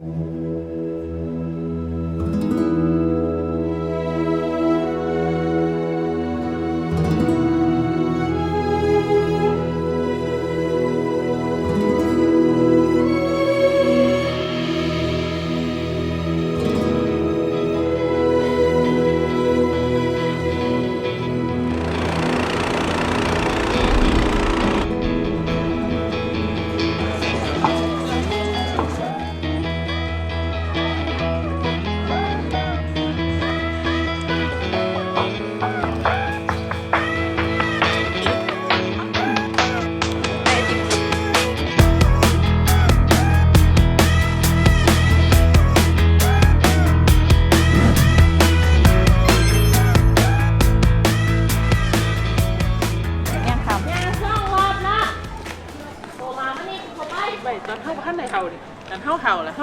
เนี่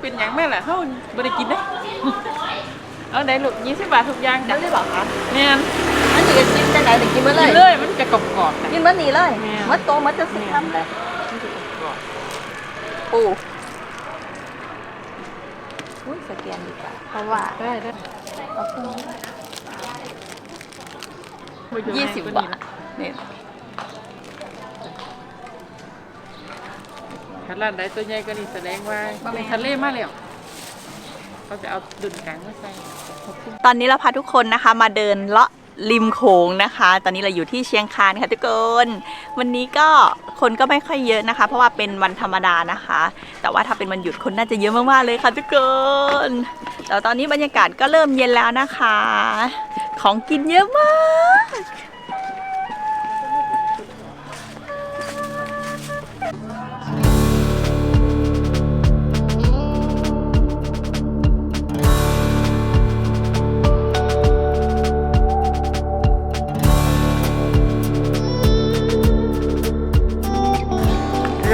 เป็นหยังแม่แหละเฮาบ่ได้กินเด้ เอาได้ลูก20บาททุกอย่างได้จ้ะเลยบอกคะแม่นอันนี้ก็กินจังไหนถึงกินเมื่อเลกิยนเลยมันจะกรอบๆจ้ะ กินเมื่อนี้เลยแม่เมื่อโตมื่อจะสิทำเลยมันจะกรอบปูอุ้ยสแกนดีกว่าเพราะว่าๆได้ได้เอาเครื่องนี้บ่อยี่สิบบาทเนี่ย คันร้านใดตัวใหญ่ก็นี่แสดงว่าเป็นทะเลมาแล้วเขาจะเอาดุนกลางมาใส่ตอนนี้เราพาทุกคนนะคะมาเดินเลาะริมโขงนะคะ ตอนนี้เราอยู่ที่เชียงคานค่ะทุกคน วันนี้ก็คนก็ไม่ค่อยเยอะนะคะ เพราะว่าเป็นวันธรรมดานะคะ แต่ว่าถ้าเป็นวันหยุดคนน่าจะเยอะมากๆเลยค่ะทุกคนแต่ตอนนี้บรรยากาศก็เริ่มเย็นแล้วนะคะ ของกินเยอะมาก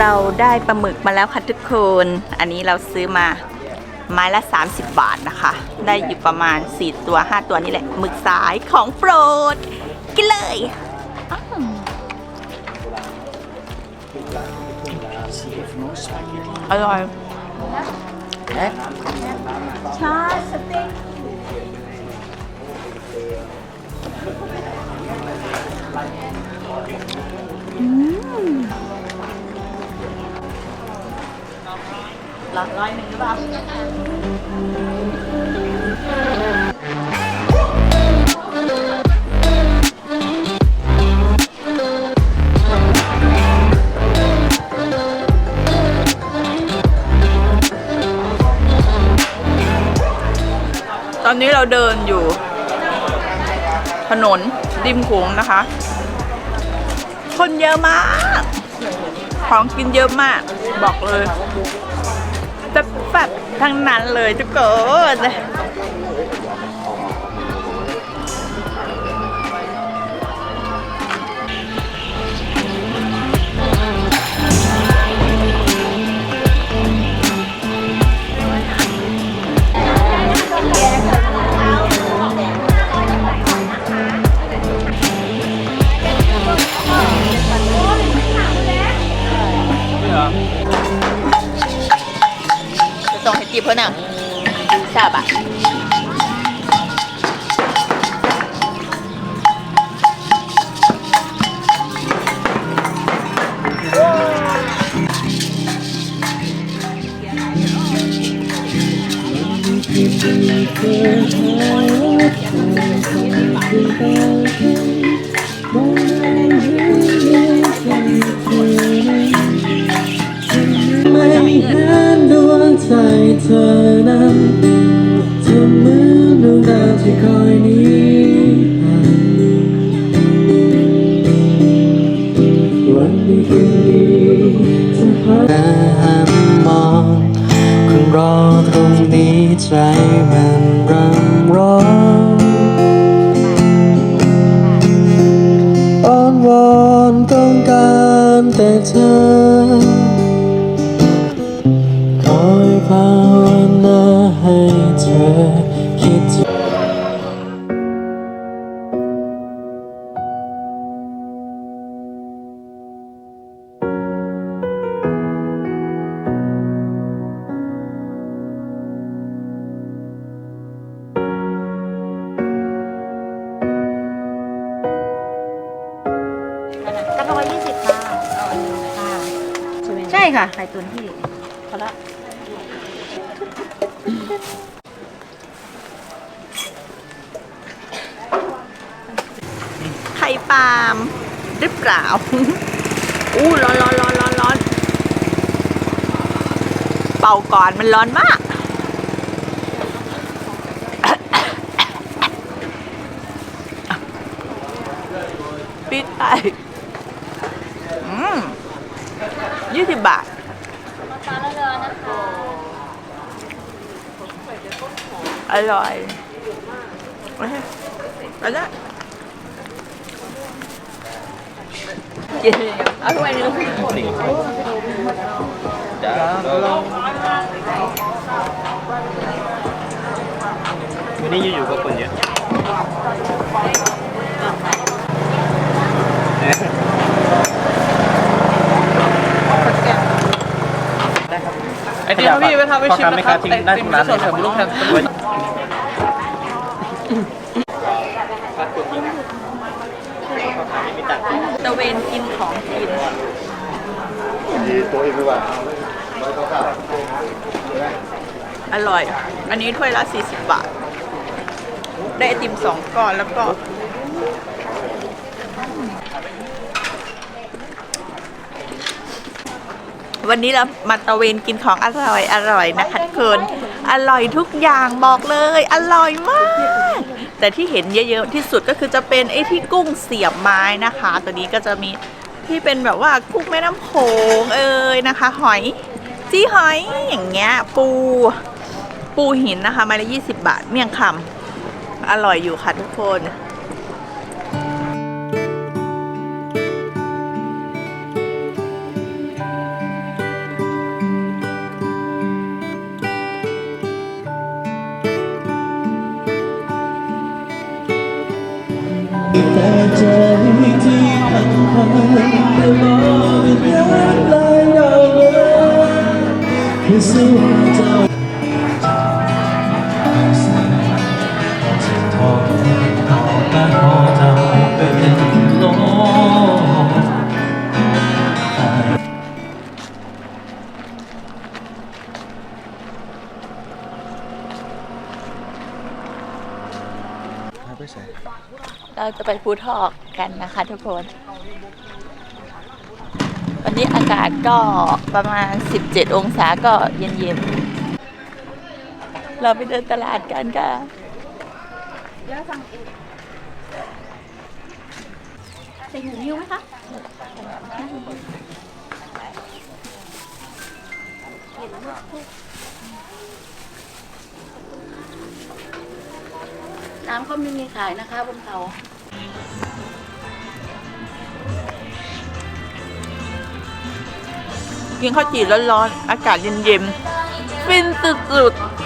เราได้ปลาหมึกมาแล้วค่ะทุกคน อันนี้เราซื้อมาไม้ละ 30 บาทนะคะ ได้อยู่ประมาณ 4 ตัว 5 ตัวนี่แหละหมึกสายของโปรดกินเลยอร่อยชาสเต็ก หลักร้อยหนึ่งหรือเปล่าตอนนี้เราเดินอยู่ ถนนริมโขงนะคะ คนเยอะมาก ของกินเยอะมาก บอกเลยจะแบบทั้งนั้นเลยทุกคน จะส่งให้จีเพื่อนอะทราบอะคือหอยคืหอยคือหอย เห็นดวงใจเธอนั้นเธอเหมือนดวงดาวที่คอยนี้วันนี้คือ ภาวนาให้เธอคิดถึงะทงละยี่สิค่ะใช่ค่ะไข่ตุนที่พอละ ปาล์มหรือเปล่า อู้ร้อนร้อนร้อนร้อนร้อนเป่าก่อนมันร้อนมาก ปิดไปอืมยี่สิบบาทอร่อยไปแล้ว กินเอาถ้วยหนึงวันนี้อยู่ๆก็คนเยอะไอ้นี่ครับพี่ไปทำไปชิมพ่อค้านะแม่ครัค้าบทิ้งแต่ได้ติทุมกร้านสดเลยใส่บุลูกแทน ตะเวนกินของกินดีตัวเองไม่ว่าอยเก้าเก้าอร่อย อันนี้ถ้วยละ 40 บาท ได้ไอติมสองก้อนแล้วก็ วันนี้เรามาตะเวนกินของอร่อยอร่อยนะคะทุกคน อร่อยทุกอย่างบอกเลย อร่อยมาก แต่ที่เห็นเยอะๆที่สุดก็คือจะเป็นไอ้ที่กุ้งเสียบไม้นะคะ ตัวนี้ก็จะมีที่เป็นแบบว่ากุ้งแม่น้ำโขงเอ่ยนะคะ หอยจี้หอยอย่างเงี้ยปู ปูหินนะคะไม้ละ20 บาท เมี่ยงคำอร่อยอยู่ค่ะทุกคน ใจที่พังพังแต่มองเป็นน้ำลายเราคือสู้เจ้า เราจะไปภูทอกกันนะคะทุกคน วันนี้อากาศก็ประมาณ 17 องศาก็เย็นๆ เราไปเดินตลาดกันค่ะใส่หูนิ้วไหมคะน้ น้ำก็ไม่มีขายนะคะบนเขา กินข้าวจี่ร้อนๆ อากาศเย็นๆ ฟินสุดๆ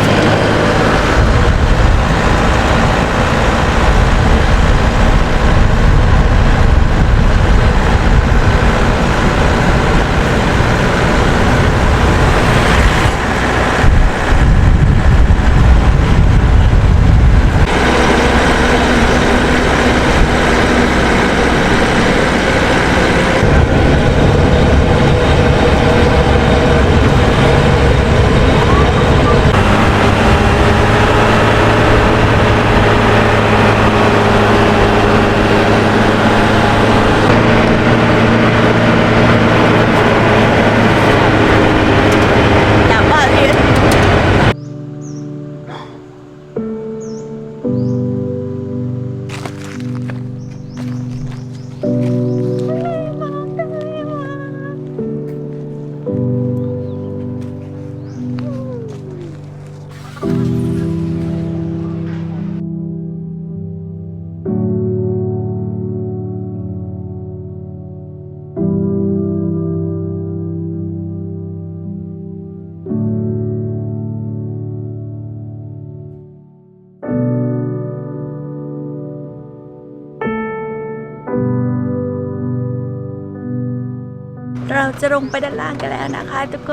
จะลงไปด้านล่างกันแล้วนะคะทุกค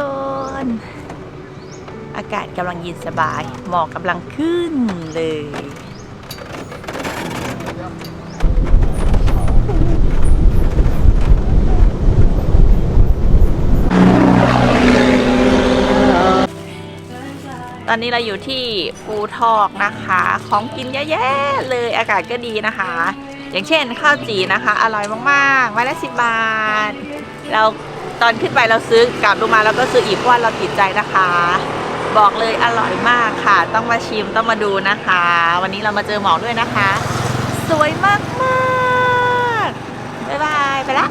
น อากาศกำลังเย็นสบาย หมอกกำลังขึ้นเลยตอนนี้เราอยู่ที่ฟูทอกนะคะ ของกินเยอะแยะเลยอากาศก็ดีนะคะ อย่างเช่นข้าวจีนะคะ อร่อยมากๆไม้ละสิบบาท เรา ตอนขึ้นไปเราซื้อกลับลงมาเราก็ซื้ออีกเพราะว่าเราติดใจนะคะ บอกเลยอร่อยมากค่ะ ต้องมาชิมต้องมาดูนะคะ วันนี้เรามาเจอหมอกด้วยนะคะ สวยมากมากๆบ๊ายบายไปละ